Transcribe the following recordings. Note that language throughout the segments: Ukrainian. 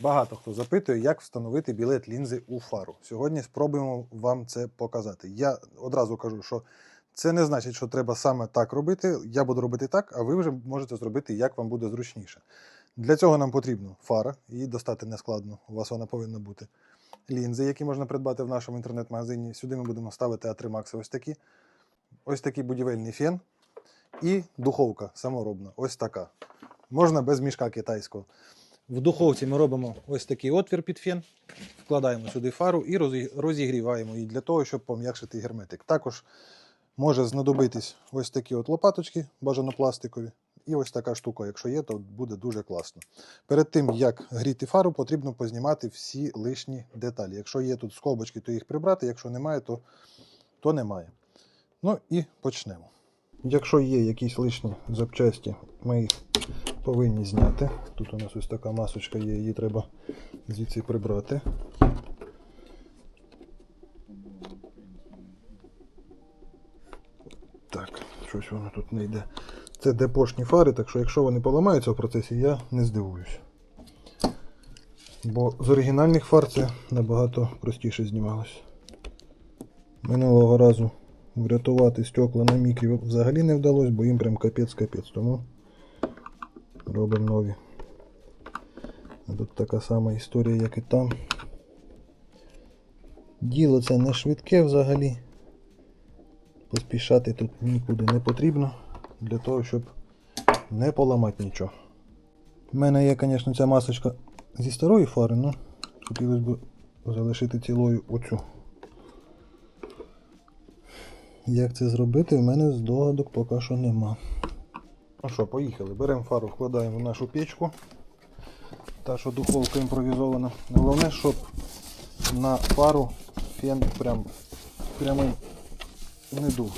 Багато хто запитує, як встановити білет лінзи у фару. Сьогодні спробуємо вам це показати. Я одразу кажу, що це не значить, що треба саме так робити. Я буду робити так, а ви вже можете зробити, як вам буде зручніше. Для цього нам потрібна фара, її достати нескладно. У вас вона повинна бути. Лінзи, які можна придбати в нашому інтернет-магазині. Сюди ми будемо ставити А3 Max ось такі. Ось такий будівельний фен і духовка саморобна. Ось така. Можна без мішка китайського. В духовці ми робимо ось такий отвір під фен, вкладаємо сюди фару і розігріваємо її для того, щоб пом'якшити герметик. Також може знадобитись ось такі от лопаточки, бажано пластикові, і ось така штука. Якщо є, то буде дуже класно. Перед тим, як гріти фару, потрібно познімати всі лишні деталі. Якщо є тут скобочки, то їх прибрати, якщо немає, то, то немає. Ну і почнемо. Якщо є якісь лишні запчасті, ми їх повинні зняти. Тут у нас ось така масочка є, її треба звідси прибрати. Так, щось воно тут не йде. Це депошні фари, так що якщо вони поламаються в процесі, я не здивуюсь. Бо з оригінальних фар це набагато простіше знімалось. Минулого разу врятувати стекла на мікрі взагалі не вдалося, бо їм прям капець-капець. Тому робимо нові. Тут така сама історія, як і там. Діло це не швидке взагалі. Поспішати тут нікуди не потрібно для того, щоб не поламати нічого. У мене є, звісно, ця масочка зі старої фари, але хотілося б залишити цілою оцю. Як це зробити, в мене здогадок поки що нема. Ну що, поїхали. Беремо фару, вкладаємо в нашу печку. Та, що духовка імпровізована. Головне, щоб на фару фен прям прямий не дув.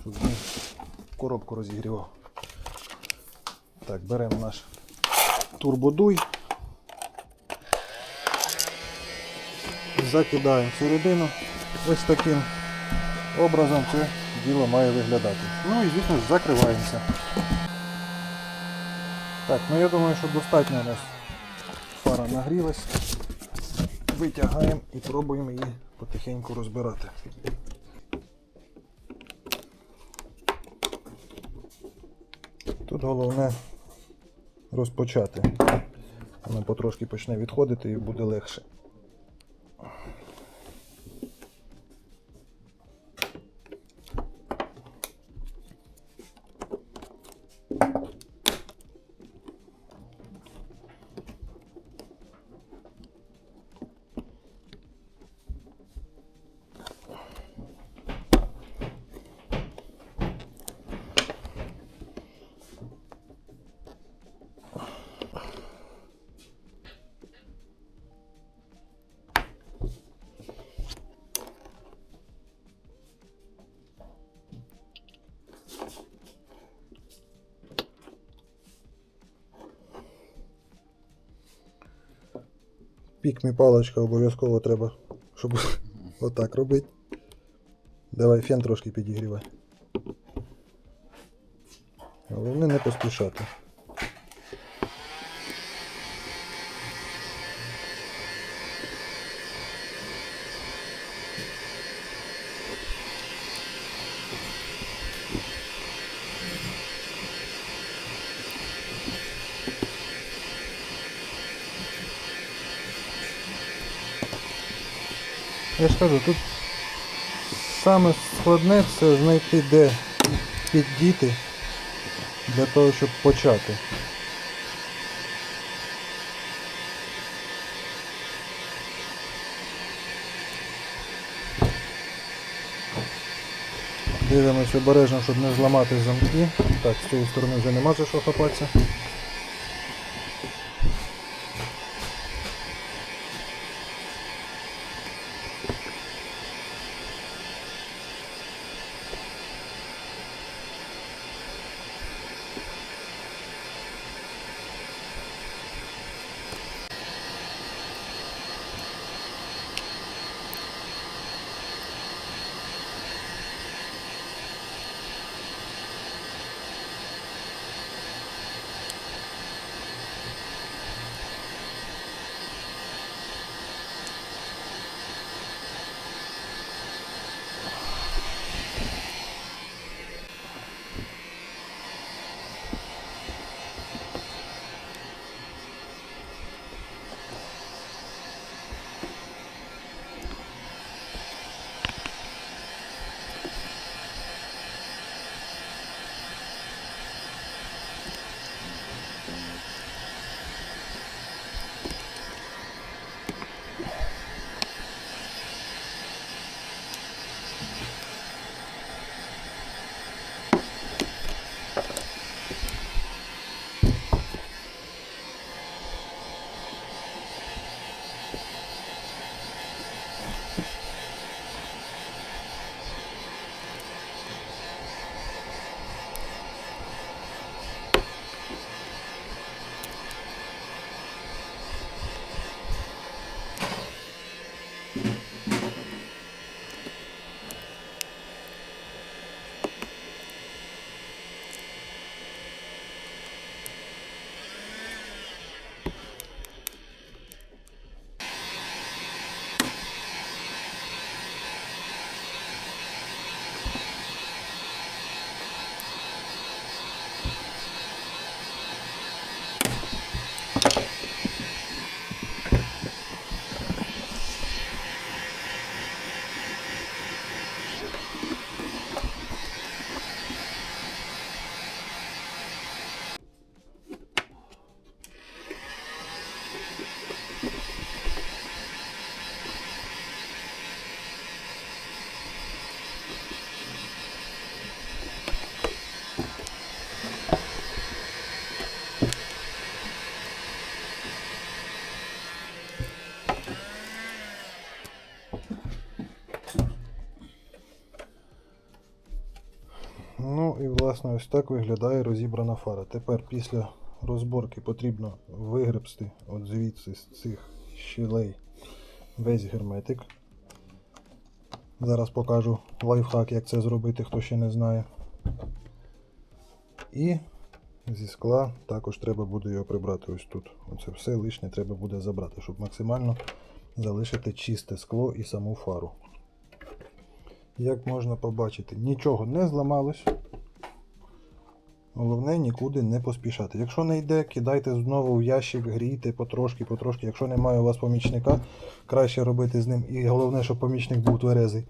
Щоб він коробку розігрівав. Так, беремо наш турбодуй. Закидаємо всередину. Ось таким образом це діло має виглядати. Ну і звісно ж закриваємося. Так, ну я думаю, що достатньо у нас фара нагрілась. Витягаємо і пробуємо її потихеньку розбирати. Тут головне розпочати. Вона потрошки почне відходити і буде легше. Пікмі паличка обов'язково треба, щоб отак робити. Давай фен трошки підігрівай. Головне не поспішати. Я ж кажу, тут саме складне це знайти де піддіти для того, щоб почати. Дивимось обережно, щоб не зламати замки. Так, з цієї сторони вже нема за що хапатися. Власне ось так виглядає розібрана фара. Тепер після розборки потрібно вигребсти от звідси з цих щілей весь герметик. Зараз покажу лайфхак, як це зробити, хто ще не знає. І зі скла також треба буде його прибрати ось тут. Оце все лишнє треба буде забрати, щоб максимально залишити чисте скло і саму фару. Як можна побачити, нічого не зламалось. Головне нікуди не поспішати. Якщо не йде, кидайте знову в ящик, грійте потрошки, потрошки. Якщо немає у вас помічника, краще робити з ним. І головне, щоб помічник був тверезий.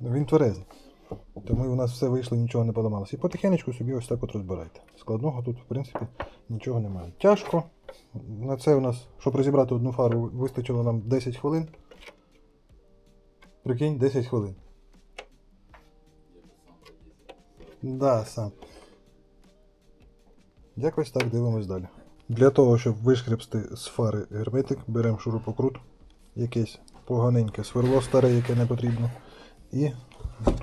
Він тверезий. Тому у нас все вийшло, нічого не поламалося. І потихенечку собі ось так от розбирайте. Складного тут, в принципі, нічого немає. Тяжко. На це у нас, щоб розібрати одну фару, вистачило нам 10 хвилин. Прикинь, 10 хвилин. Да, сам. Якось так дивимось далі. Для того, щоб вишкрепсти з фари герметик, беремо шурупокрут, якесь поганеньке сверло старе, яке не потрібно. І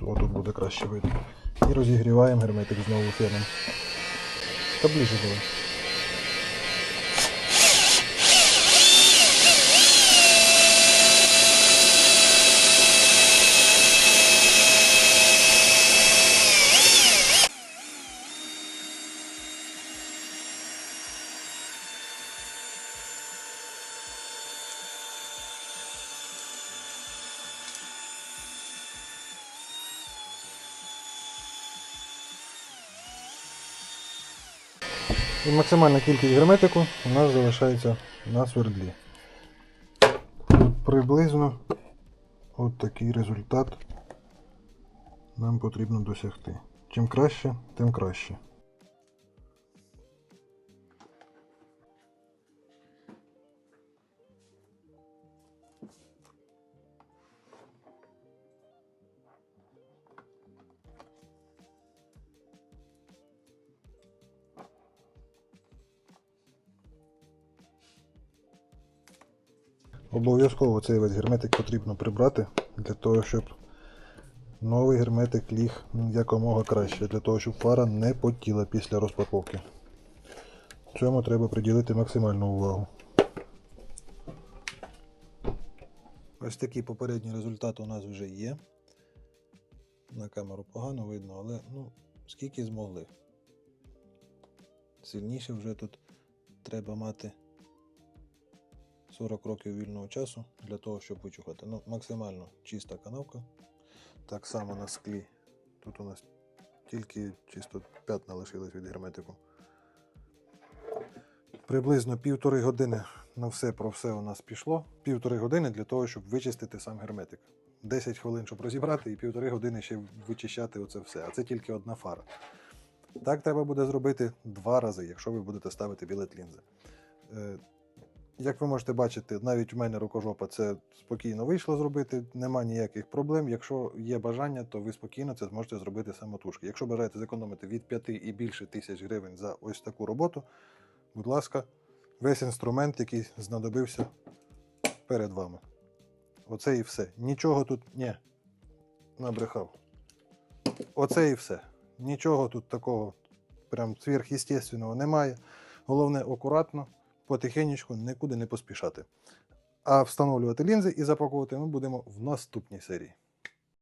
отут буде краще видно. І розігріваємо герметик знову феном. Та ближче давай. І максимальна кількість герметику у нас залишається на свердлі. Приблизно от такий результат нам потрібно досягти. Чим краще, тим краще. Обов'язково цей весь герметик потрібно прибрати для того, щоб новий герметик ліг якомога краще, для того, щоб фара не потіла після розпаковки. Цьому треба приділити максимальну увагу. Ось такий попередній результат у нас вже є. На камеру погано видно, але ну, скільки змогли. Сильніше вже тут треба мати 40 років вільного часу для того, щоб вичухати. Ну, максимально чиста канавка. Так само на склі. Тут у нас тільки чисто п'ятна лишилось від герметику. Приблизно півтори години на все про все у нас пішло. Півтори години для того, щоб вичистити сам герметик. 10 хвилин, щоб розібрати, і півтори години ще вичищати оце все. А це тільки одна фара. Так треба буде зробити два рази, якщо ви будете ставити білет лінзи. Як ви можете бачити, навіть у мене рукожопа це спокійно вийшло зробити, нема ніяких проблем. Якщо є бажання, то ви спокійно це зможете зробити самотужки. Якщо бажаєте зекономити від 5 і більше тисяч гривень за ось таку роботу, будь ласка, весь інструмент, який знадобився перед вами. Оце і все. Нічого тут ні. Набрехав. Оце і все. Нічого тут такого прям сверхъестественного немає. Головне акуратно потихенечку нікуди не поспішати. А встановлювати лінзи і запаковувати ми будемо в наступній серії.